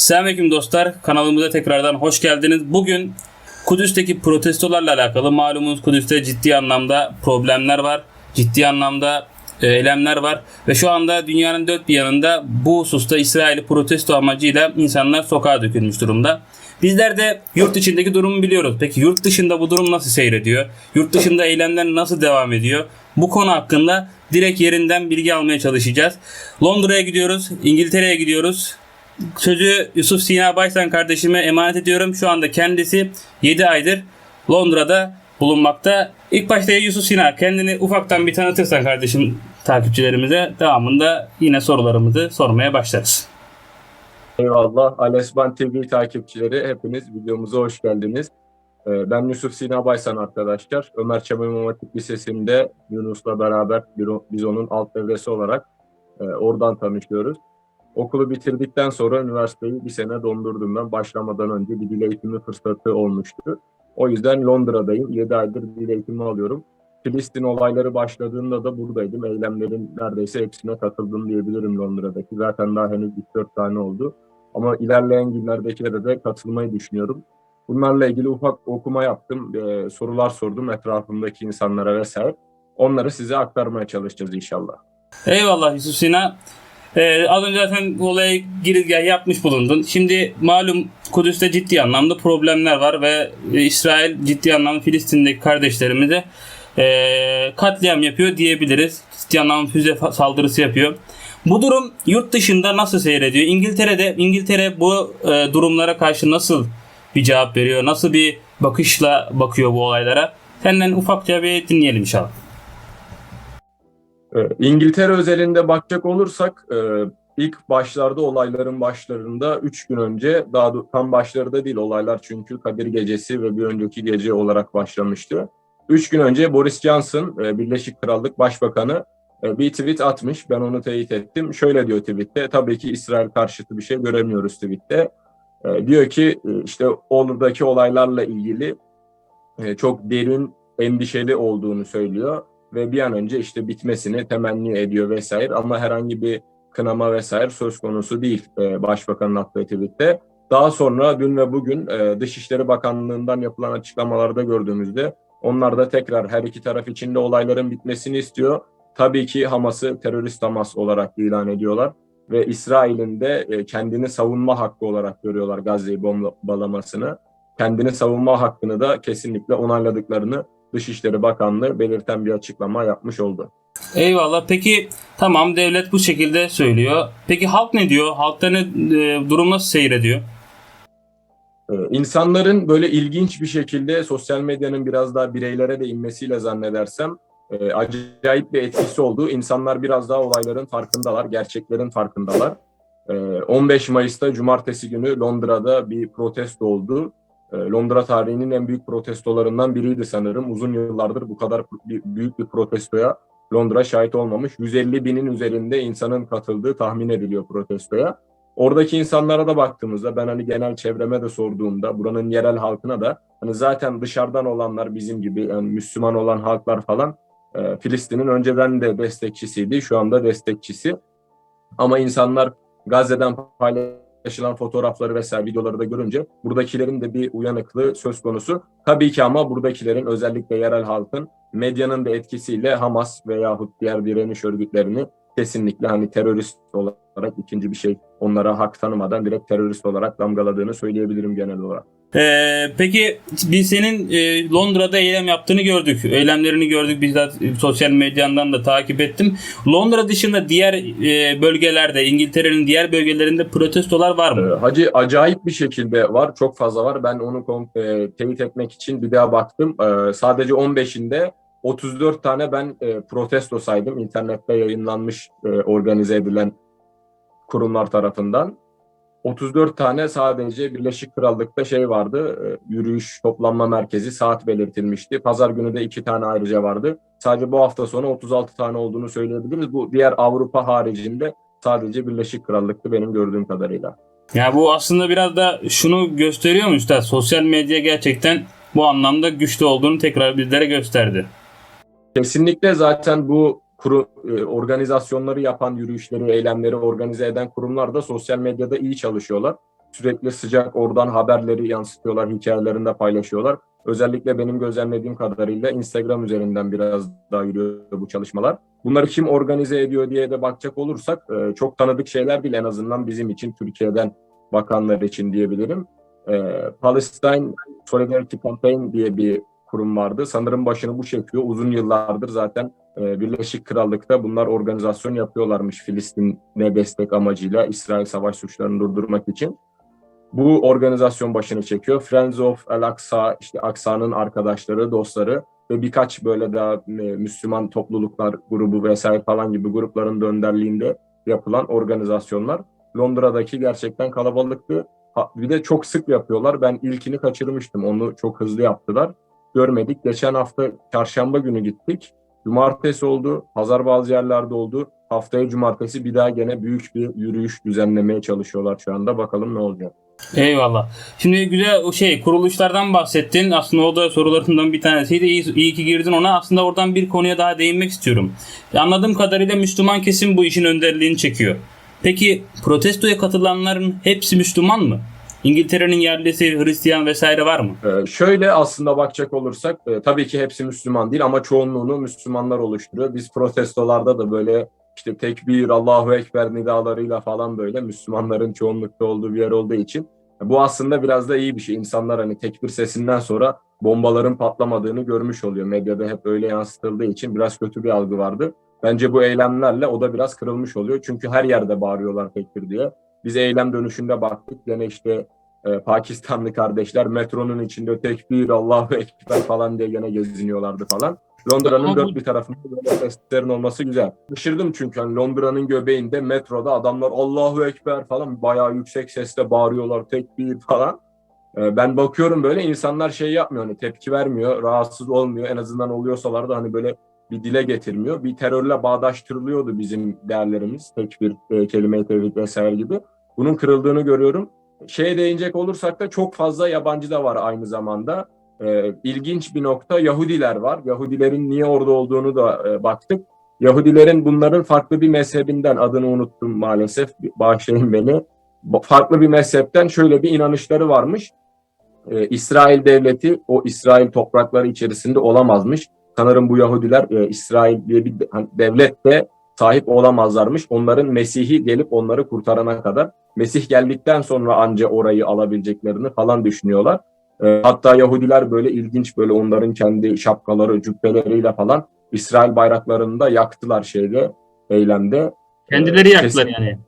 Selamünaleyküm dostlar. Kanalımıza tekrardan hoş geldiniz. Bugün Kudüs'teki protestolarla alakalı malumunuz Kudüs'te ciddi anlamda problemler var. Ciddi anlamda e, eylemler var. Ve şu anda dünyanın dört bir yanında bu hususta İsrail'i protesto amacıyla insanlar sokağa dökülmüş durumda. Bizler de yurt içindeki durumu biliyoruz. Peki yurt dışında bu durum nasıl seyrediyor? Yurt dışında eylemler nasıl devam ediyor? Bu konu hakkında direkt yerinden bilgi almaya çalışacağız. Londra'ya gidiyoruz, İngiltere'ye gidiyoruz. Sözü Yusuf Sina Baysan kardeşime emanet ediyorum. Şu anda kendisi 7 aydır Londra'da bulunmakta. İlk başta Yusuf Sina kendini ufaktan bir tanıtırsan kardeşim takipçilerimize devamında yine sorularımızı sormaya başlarız. Eyvallah. Alesban TV takipçileri hepiniz videomuza hoş geldiniz. Ee, Ben Yusuf Sina Baysan arkadaşlar. Ömer Çamur İmam Hatip Lisesi'nde Yunus'la beraber biz onun alt devresi olarak e, oradan tanışıyoruz. Okulu bitirdikten sonra üniversiteyi bir sene dondurdum ben. Başlamadan önce bir dil eğitimi fırsatı olmuştu. O yüzden Londra'dayım. 7 aydır dil eğitimi alıyorum. Filistin olayları başladığında da buradaydım. Eylemlerin neredeyse hepsine katıldım diyebilirim Londra'daki. Zaten daha henüz 3-4 tane oldu. Ama ilerleyen günlerdekilere de katılmayı düşünüyorum. Bunlarla ilgili ufak okuma yaptım, e, sorular sordum etrafımdaki insanlara vesaire. Onları size aktarmaya çalışacağız inşallah. Eyvallah Yusuf Sina. Ee, az önce zaten bu olaya girizgah yapmış bulundun. Şimdi malum Kudüs'te ciddi anlamda problemler var ve e, İsrail ciddi anlamda Filistin'deki kardeşlerimize e, katliam yapıyor diyebiliriz. Ciddi anlamda füze saldırısı yapıyor. Bu durum yurt dışında nasıl seyrediyor? İngiltere'de İngiltere bu e, durumlara karşı nasıl bir cevap veriyor? Nasıl bir bakışla bakıyor bu olaylara? Senden ufakça bir dinleyelim inşallah. Ee, İngiltere özelinde bakacak olursak e, ilk başlarda olayların başlarında 3 gün önce daha tam başlarında değil olaylar çünkü Kadir Gecesi ve bir önceki gece olarak başlamıştı. 3 gün önce Boris Johnson e, Birleşik Krallık Başbakanı e, bir tweet atmış. Ben onu teyit ettim. Şöyle diyor tweette. Tabii ki İsrail karşıtı bir şey göremiyoruz tweette. Diyor ki işte oradaki olaylarla ilgili çok derin endişeli olduğunu söylüyor ve bir an önce işte bitmesini temenni ediyor vesaire ama herhangi bir kınama vesaire söz konusu değil e, Başbakanın attığı tweette. Daha sonra dün ve bugün e, Dışişleri Bakanlığı'ndan yapılan açıklamalarda gördüğümüzde onlar da tekrar her iki taraf içinde olayların bitmesini istiyor. Tabii ki Hamas'ı terörist Hamas olarak ilan ediyorlar ve İsrail'in de e, kendini savunma hakkı olarak görüyorlar Gazze'yi bombalamasını. Kendini savunma hakkını da kesinlikle onayladıklarını Dışişleri Bakanlığı belirten bir açıklama yapmış oldu. Eyvallah. Peki tamam devlet bu şekilde söylüyor. Peki halk ne diyor? Halkta ne e, durum nasıl seyrediyor? Ee, İnsanların böyle ilginç bir şekilde sosyal medyanın biraz daha bireylere de inmesiyle zannedersem e, acayip bir etkisi oldu. İnsanlar biraz daha olayların farkındalar, gerçeklerin farkındalar. Ee, 15 Mayıs'ta Cumartesi günü Londra'da bir protesto oldu. Ee, Londra tarihinin en büyük protestolarından biriydi sanırım. Uzun yıllardır bu kadar büyük bir protestoya Londra şahit olmamış. 150 binin üzerinde insanın katıldığı tahmin ediliyor protestoya. Oradaki insanlara da baktığımızda ben hani genel çevreme de sorduğumda buranın yerel halkına da hani zaten dışarıdan olanlar bizim gibi yani Müslüman olan halklar falan e, Filistin'in önceden de destekçisiydi. Şu anda destekçisi. Ama insanlar Gazze'den paylaşılan fotoğrafları vesaire videoları da görünce buradakilerin de bir uyanıklığı söz konusu. Tabii ki ama buradakilerin özellikle yerel halkın medyanın da etkisiyle Hamas veyahut diğer direniş örgütlerini kesinlikle hani terörist olarak ikinci bir şey onlara hak tanımadan direkt terörist olarak damgaladığını söyleyebilirim genel olarak. Ee, peki biz senin e, Londra'da eylem yaptığını gördük. Eylemlerini gördük. Bizzat e, sosyal medyandan da takip ettim. Londra dışında diğer e, bölgelerde, İngiltere'nin diğer bölgelerinde protestolar var Ee, mı? Hacı acayip bir şekilde var. Çok fazla var. Ben onu e, teyit etmek için bir daha baktım. Ee, sadece 15'inde 34 tane ben e, protesto saydım. İnternette yayınlanmış e, organize edilen kurumlar tarafından. 34 tane sadece Birleşik Krallık'ta şey vardı. e, yürüyüş toplanma merkezi saat belirtilmişti. Pazar günü de iki tane ayrıca vardı. Sadece bu hafta sonu 36 tane olduğunu söyleyebiliriz. Bu diğer Avrupa haricinde sadece Birleşik Krallık'tı benim gördüğüm kadarıyla. Ya bu aslında biraz da şunu gösteriyor mu üstad? Sosyal medya gerçekten bu anlamda güçlü olduğunu tekrar bizlere gösterdi. Kesinlikle zaten bu kuru, e, organizasyonları yapan, yürüyüşleri, eylemleri organize eden kurumlar da sosyal medyada iyi çalışıyorlar. sürekli sıcak oradan haberleri yansıtıyorlar, hikayelerinde paylaşıyorlar. Özellikle benim gözlemlediğim kadarıyla Instagram üzerinden biraz daha yürüyor bu çalışmalar. Bunları kim organize ediyor diye de bakacak olursak e, çok tanıdık şeyler değil en azından bizim için Türkiye'den bakanlar için diyebilirim. E, Palestine Solidarity Campaign diye bir kurum vardı. Sanırım başını bu çekiyor. Uzun yıllardır zaten Birleşik Krallık'ta bunlar organizasyon yapıyorlarmış Filistin'e destek amacıyla İsrail savaş suçlarını durdurmak için. Bu organizasyon başını çekiyor. Friends of El Aksa, işte Aksa'nın arkadaşları, dostları ve birkaç böyle daha e, Müslüman topluluklar grubu vesaire falan gibi grupların da önderliğinde yapılan organizasyonlar. Londra'daki gerçekten kalabalıktı. Bir de çok sık yapıyorlar. Ben ilkini kaçırmıştım. Onu çok hızlı yaptılar. Görmedik. Geçen hafta çarşamba günü gittik. Cumartesi oldu. Pazar bazı yerlerde oldu. Haftaya cumartesi bir daha gene büyük bir yürüyüş düzenlemeye çalışıyorlar şu anda. Bakalım ne olacak. Eyvallah. Şimdi güzel o şey kuruluşlardan bahsettin. Aslında o da sorularından bir tanesiydi. İyi, iyi ki girdin ona. Aslında oradan bir konuya daha değinmek istiyorum. Anladığım kadarıyla Müslüman kesim bu işin önderliğini çekiyor. Peki protestoya katılanların hepsi Müslüman mı? İngiltere'nin yerlisi Hristiyan vesaire var mı? Ee, şöyle aslında bakacak olursak e, tabii ki hepsi Müslüman değil ama çoğunluğunu Müslümanlar oluşturuyor. Biz protestolarda da böyle işte tekbir, Allahu Ekber nidalarıyla falan böyle Müslümanların çoğunlukta olduğu bir yer olduğu için bu aslında biraz da iyi bir şey. İnsanlar hani tekbir sesinden sonra bombaların patlamadığını görmüş oluyor. Medyada hep öyle yansıtıldığı için biraz kötü bir algı vardı. Bence bu eylemlerle o da biraz kırılmış oluyor. Çünkü her yerde bağırıyorlar tekbir diye. Biz eylem dönüşünde baktık. Gene işte e, Pakistanlı kardeşler metronun içinde tekbir, Allahu Ekber falan diye gene geziniyorlardı falan. Londra'nın dört bir tarafında böyle seslerin olması güzel. Şaşırdım çünkü hani Londra'nın göbeğinde metroda adamlar Allahu Ekber falan bayağı yüksek sesle bağırıyorlar tekbir falan. E, ben bakıyorum böyle insanlar şey yapmıyor hani tepki vermiyor, rahatsız olmuyor. En azından oluyorsalar da hani böyle bir dile getirmiyor. Bir terörle bağdaştırılıyordu bizim değerlerimiz. Tekbir, e, kelime-i tevhid vesaire gibi. Bunun kırıldığını görüyorum. Şeye değinecek olursak da çok fazla yabancı da var aynı zamanda. Ee, ilginç bir nokta Yahudiler var. Yahudilerin niye orada olduğunu da e, baktık. Yahudilerin bunların farklı bir mezhebinden adını unuttum maalesef. Bağışlayın beni. Farklı bir mezhepten şöyle bir inanışları varmış. Ee, İsrail devleti o İsrail toprakları içerisinde olamazmış. Sanırım bu Yahudiler e, İsrail diye bir hani devlet de sahip olamazlarmış. Onların Mesih'i gelip onları kurtarana kadar. Mesih geldikten sonra anca orayı alabileceklerini falan düşünüyorlar. E, hatta Yahudiler böyle ilginç böyle onların kendi şapkaları, cübbeleriyle falan İsrail bayraklarını da yaktılar şeyde, eylemde. Kendileri Ee, yaktılar kesin- yani.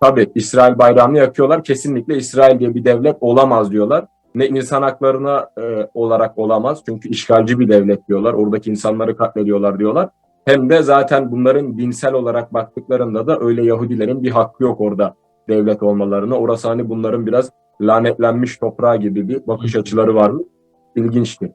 Tabii İsrail bayrağını yakıyorlar. Kesinlikle İsrail diye bir devlet olamaz diyorlar. Ne insan haklarına e, olarak olamaz. Çünkü işgalci bir devlet diyorlar. Oradaki insanları katlediyorlar diyorlar. Hem de zaten bunların dinsel olarak baktıklarında da öyle Yahudilerin bir hakkı yok orada devlet olmalarına. Orası hani bunların biraz lanetlenmiş toprağı gibi bir bakış açıları var mı? İlginçti.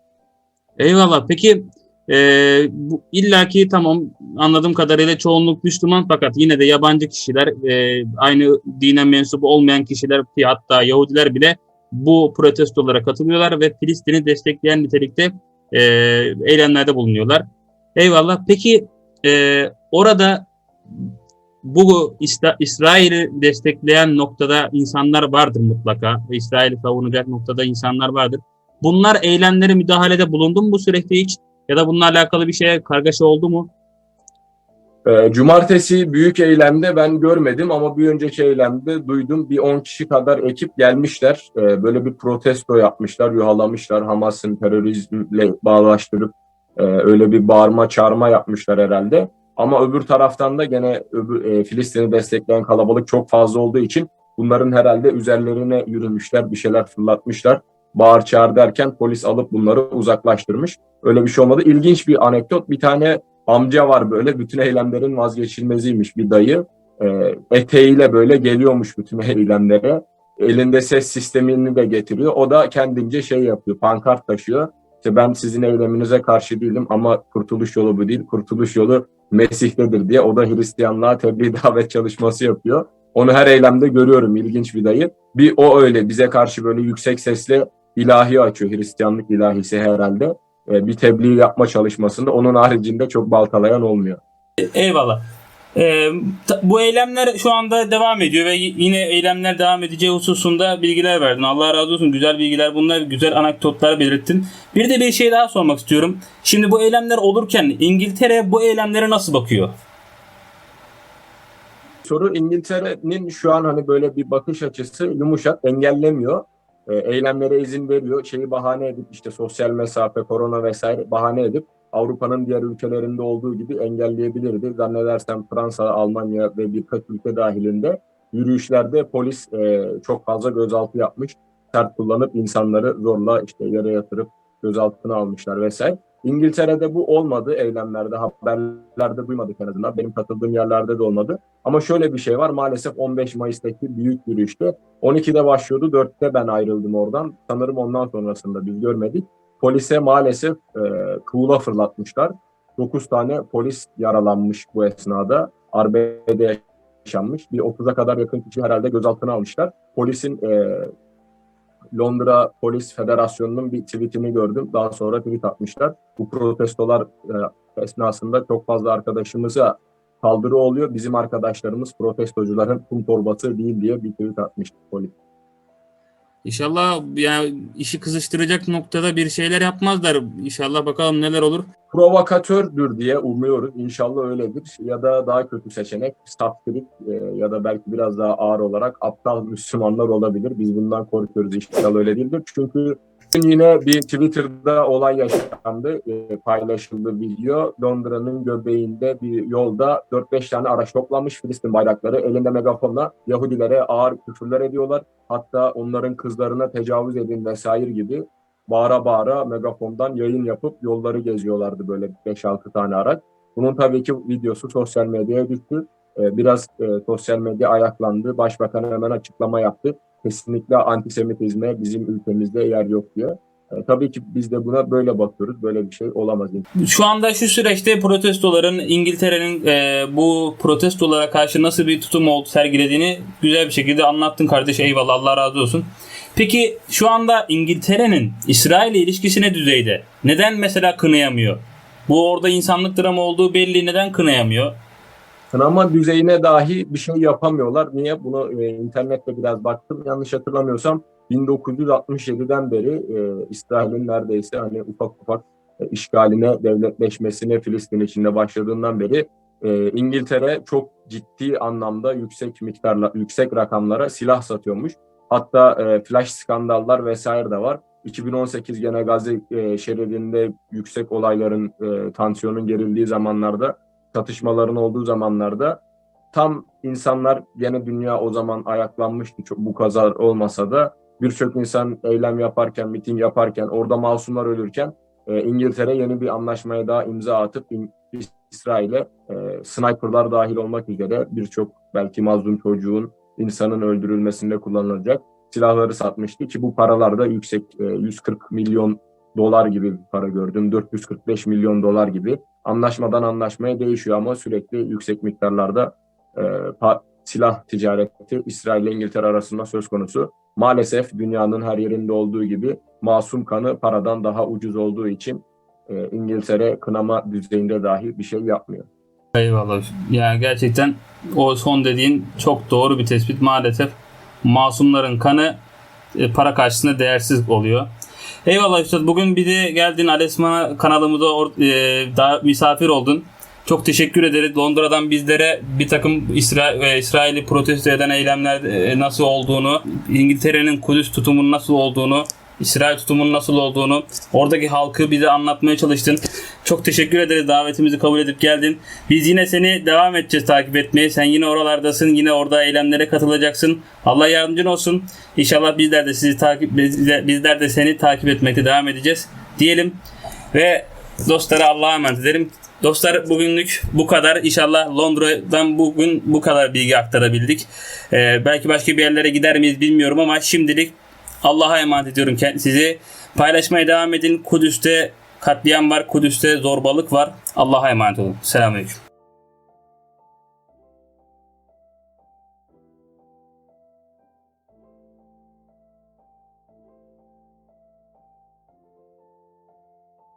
Eyvallah. Peki eee bu illaki tamam anladığım kadarıyla çoğunluk Müslüman fakat yine de yabancı kişiler eee, aynı dine mensup olmayan kişiler ki hatta Yahudiler bile bu protestolara katılıyorlar ve Filistin'i destekleyen nitelikte eee, eylemlerde bulunuyorlar. Eyvallah. Peki eee, orada bu İsra- İsrail'i destekleyen noktada insanlar vardır mutlaka. İsrail'i savunacak noktada insanlar vardır. Bunlar eylemlere müdahalede bulundu mu bu süreçte hiç? Ya da bununla alakalı bir şeye kargaşa oldu mu? Ee, Cumartesi büyük eylemde ben görmedim ama bir önceki eylemde duydum. Bir 10 kişi kadar ekip gelmişler. Ee, Böyle bir protesto yapmışlar, yuhalamışlar. Hamas'ın terörizmle bağlaştırıp e, öyle bir bağırma çağırma yapmışlar herhalde. Ama öbür taraftan da gene e, Filistin'i destekleyen kalabalık çok fazla olduğu için bunların herhalde üzerlerine yürümüşler, bir şeyler fırlatmışlar. Bağır çağır derken polis alıp bunları uzaklaştırmış. Öyle bir şey olmadı. İlginç bir anekdot. Bir tane amca var böyle bütün eylemlerin vazgeçilmeziymiş bir dayı. Ee, eteğiyle böyle geliyormuş bütün eylemlere. Elinde ses sistemini de getiriyor. O da kendince şey yapıyor, pankart taşıyor. İşte ben sizin eyleminize karşı değilim ama kurtuluş yolu bu değil. Kurtuluş yolu Mesih'tedir diye. O da Hristiyanlığa tebliğ davet çalışması yapıyor. Onu her eylemde görüyorum. ilginç bir dayı. Bir o öyle bize karşı böyle yüksek sesle ilahi açıyor. Hristiyanlık ilahisi herhalde e, bir tebliğ yapma çalışmasında onun haricinde çok baltalayan olmuyor. Eyvallah. Ee, bu eylemler şu anda devam ediyor ve yine eylemler devam edeceği hususunda bilgiler verdin. Allah razı olsun. Güzel bilgiler bunlar. Güzel anekdotlar belirttin. Bir de bir şey daha sormak istiyorum. Şimdi bu eylemler olurken İngiltere bu eylemlere nasıl bakıyor? soru İngiltere'nin şu an hani böyle bir bakış açısı yumuşak, engellemiyor. E, eylemlere izin veriyor. Şeyi bahane edip işte sosyal mesafe, korona vesaire bahane edip Avrupa'nın diğer ülkelerinde olduğu gibi engelleyebilirdi. Zannedersem Fransa, Almanya ve birkaç ülke dahilinde yürüyüşlerde polis e, çok fazla gözaltı yapmış. Sert kullanıp insanları zorla işte yere yatırıp gözaltına almışlar vesaire. İngiltere'de bu olmadı eylemlerde, haberlerde duymadık en azından. Benim katıldığım yerlerde de olmadı. Ama şöyle bir şey var maalesef 15 Mayıs'taki büyük yürüyüşte 12'de başlıyordu 4'te ben ayrıldım oradan. Sanırım ondan sonrasında biz görmedik. Polise maalesef e, tuğla fırlatmışlar. 9 tane polis yaralanmış bu esnada. Arbede'de yaşanmış. Bir 30'a kadar yakın kişi herhalde gözaltına almışlar. Polisin e, Londra Polis Federasyonu'nun bir tweetini gördüm. Daha sonra tweet atmışlar. Bu protestolar e, esnasında çok fazla arkadaşımıza saldırı oluyor. Bizim arkadaşlarımız protestocuların kum torbası değil diye bir tweet atmış polis. İnşallah yani işi kızıştıracak noktada bir şeyler yapmazlar. İnşallah bakalım neler olur. Provokatördür diye umuyoruz. İnşallah öyledir. Ya da daha kötü seçenek saftirik e, ya da belki biraz daha ağır olarak aptal Müslümanlar olabilir. Biz bundan korkuyoruz. İnşallah öyle değildir. Çünkü Bugün yine bir Twitter'da olay yaşandı. E, paylaşıldı video. Londra'nın göbeğinde bir yolda 4-5 tane araç toplanmış Filistin bayrakları. Elinde megafonla Yahudilere ağır küfürler ediyorlar. Hatta onların kızlarına tecavüz edin vesaire gibi bağıra bağıra megafondan yayın yapıp yolları geziyorlardı böyle 5-6 tane araç. Bunun tabii ki videosu sosyal medyaya düştü. E, biraz e, sosyal medya ayaklandı. Başbakan hemen açıklama yaptı kesinlikle antisemitizme bizim ülkemizde yer yok diyor. E, tabii ki biz de buna böyle bakıyoruz. Böyle bir şey olamaz. Şu anda şu süreçte protestoların İngiltere'nin e, bu protestolara karşı nasıl bir tutum oldu sergilediğini güzel bir şekilde anlattın kardeş. Eyvallah Allah razı olsun. Peki şu anda İngiltere'nin İsrail ilişkisi ne düzeyde? Neden mesela kınayamıyor? Bu orada insanlık dramı olduğu belli. Neden kınayamıyor? Kınama düzeyine dahi bir şey yapamıyorlar. Niye? Bunu e, internette biraz baktım. Yanlış hatırlamıyorsam 1967'den beri e, İsrail'in neredeyse hani ufak ufak e, işgaline, devletleşmesine Filistin içinde başladığından beri e, İngiltere çok ciddi anlamda yüksek miktarla, yüksek rakamlara silah satıyormuş. Hatta e, flash skandallar vesaire de var. 2018 gene Gazze e, şeridinde yüksek olayların, e, tansiyonun gerildiği zamanlarda çatışmaların olduğu zamanlarda tam insanlar gene dünya o zaman ayaklanmıştı çok bu kazar olmasa da birçok insan eylem yaparken, miting yaparken, orada masumlar ölürken e, İngiltere yeni bir anlaşmaya daha imza atıp İsrail'e e, sniperlar dahil olmak üzere birçok belki mazlum çocuğun insanın öldürülmesinde kullanılacak silahları satmıştı ki bu paralar da yüksek e, 140 milyon dolar gibi bir para gördüm. 445 milyon dolar gibi. Anlaşmadan anlaşmaya değişiyor ama sürekli yüksek miktarlarda e, silah ticareti İsrail ile İngiltere arasında söz konusu. Maalesef dünyanın her yerinde olduğu gibi masum kanı paradan daha ucuz olduğu için e, İngiltere kınama düzeyinde dahi bir şey yapmıyor. Eyvallah. Yani gerçekten o son dediğin çok doğru bir tespit. Maalesef masumların kanı e, para karşısında değersiz oluyor. Eyvallah Üstad. Bugün bir de geldin Alesma kanalımıza or- e, daha misafir oldun. Çok teşekkür ederiz. Londra'dan bizlere bir takım İsra- e, İsrail'i protesto eden eylemler e, nasıl olduğunu, İngiltere'nin Kudüs tutumunun nasıl olduğunu, İsrail tutumunun nasıl olduğunu, oradaki halkı bize anlatmaya çalıştın. Çok teşekkür ederiz davetimizi kabul edip geldin. Biz yine seni devam edeceğiz takip etmeye. Sen yine oralardasın. Yine orada eylemlere katılacaksın. Allah yardımcın olsun. İnşallah bizler de sizi takip bizler de seni takip etmekte devam edeceğiz. Diyelim ve dostlara Allah'a emanet ederim. Dostlar bugünlük bu kadar. İnşallah Londra'dan bugün bu kadar bilgi aktarabildik. Ee, belki başka bir yerlere gider miyiz bilmiyorum ama şimdilik Allah'a emanet ediyorum sizi. Paylaşmaya devam edin. Kudüs'te katliam var. Kudüs'te zorbalık var. Allah'a emanet olun. Selamünaleyküm.